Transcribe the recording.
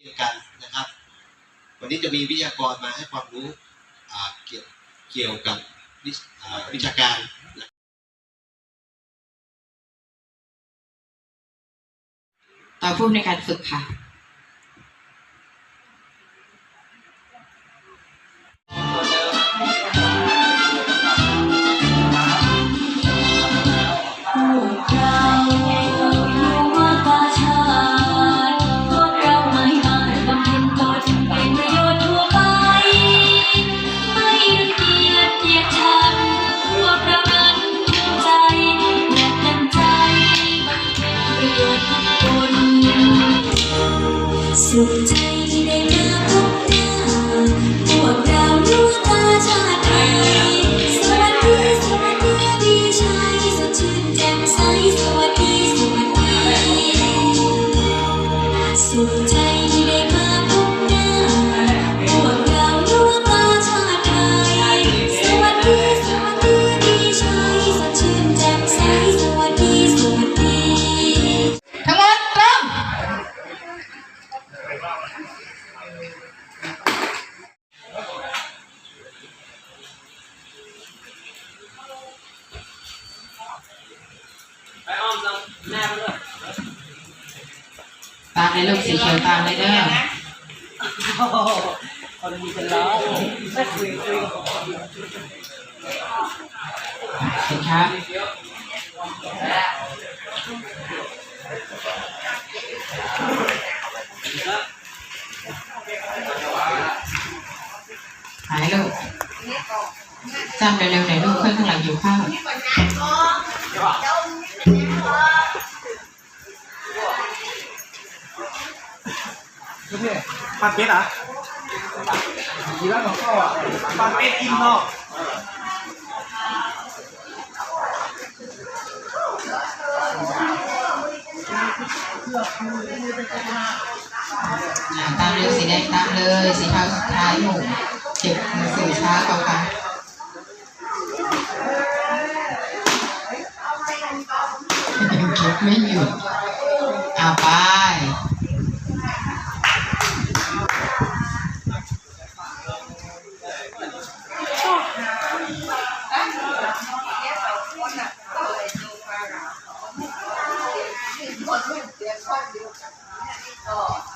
เดียวกันนะครับ วันนี้จะมีวิทยากรมาให้ความรู้เกี่ยวเกี่ยวกับวิวิชาการต่อผู้ในการฝึกค่ะ สุข ตามเลยลูกสีเขียวตามเลยเด้อคนมีเป็นร้อยไม่คุยคุยกับผมเห็นครับหายลูกจำเร็วๆหน่อยลูกเพื่อนข้างหลังอยู่ข้าว นี่ปัดเป็ดอะยีราฟของเขาอะปัดเป็ดอินเนาะตามเร็วสีแดงตามเลยสีเทาสุดท้ายหมู่เก็บหนังสือช้ากว่ากั ไม่หยุดเอาไป哦。